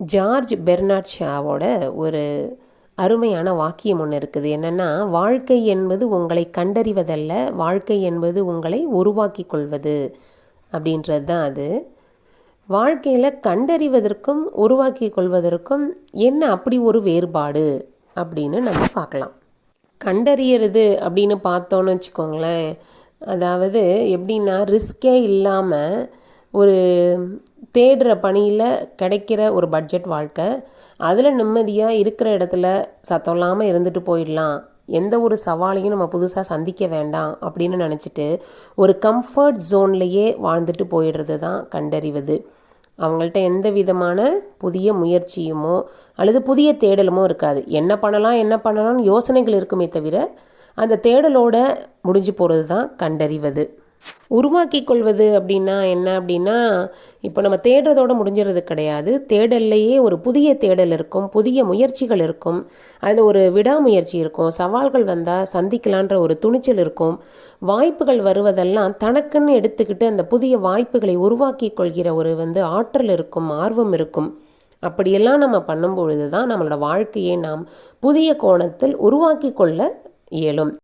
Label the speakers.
Speaker 1: George Bernard ஷாவோட ஒரு அருமையான வாக்கியம் ஒன்று இருக்குது. என்னென்னா வாழ்க்கை என்பது உங்களை கண்டறிவதல்ல வாழ்க்கை என்பது உங்களை உருவாக்கி கொள்வது அப்படின்றது தான் அது. வாழ்க்கையில் கண்டறிவதற்கும் உருவாக்கி கொள்வதற்கும் என்ன அப்படி ஒரு வேறுபாடு அப்படின்னு நம்ம பார்க்கலாம். கண்டறியறது அப்படின்னு பார்த்தோன்னு வச்சுக்கோங்களேன். அதாவது எப்படின்னா ரிஸ்கே இல்லாமல் ஒரு தேடுற பணியில் கிடைக்கிற ஒரு பட்ஜெட் வாழ்க்கை. அதில் நிம்மதியாக இருக்கிற இடத்துல சத்தம் இல்லாமல் இருந்துட்டு போயிடலாம். எந்த ஒரு சவாலையும் நம்ம புதுசாக சந்திக்க வேண்டாம் அப்படின்னு நினச்சிட்டு ஒரு கம்ஃபர்ட் ஜோன்லேயே வாழ்ந்துட்டு போயிடுறது தான் கண்டறிவது. அவங்கள்ட்ட எந்த விதமான புதிய முயற்சியுமோ அல்லது புதிய தேடலுமோ இருக்காது. என்ன பண்ணலாம் என்ன பண்ணலாம்னு யோசனைகள் இருக்குமே தவிர அந்த தேடலோட முடிஞ்சு போகிறது தான் கண்டறிவது. உருவாக்கி கொள்வது அப்படின்னா என்ன அப்படின்னா இப்போ நம்ம தேடுறதோட முடிஞ்சிறது கிடையாது. தேடல்லையே ஒரு புதிய தேடல் இருக்கும் புதிய முயற்சிகள் இருக்கும். அதில் ஒரு விடாமுயற்சி இருக்கும். சவால்கள் வந்தால் சந்திக்கலான்ற ஒரு துணிச்சல் இருக்கும். வாய்ப்புகள் வருவதெல்லாம் தனக்குன்னு எடுத்துக்கிட்டு அந்த புதிய வாய்ப்புகளை உருவாக்கி கொள்கிற ஒரு வந்து ஆற்றல் இருக்கும் ஆர்வம் இருக்கும். அப்படியெல்லாம் நம்ம பண்ணும்பொழுது தான் நம்மளோட வாழ்க்கையை நாம் புதிய கோணத்தில் உருவாக்கி கொள்ள இயலும்.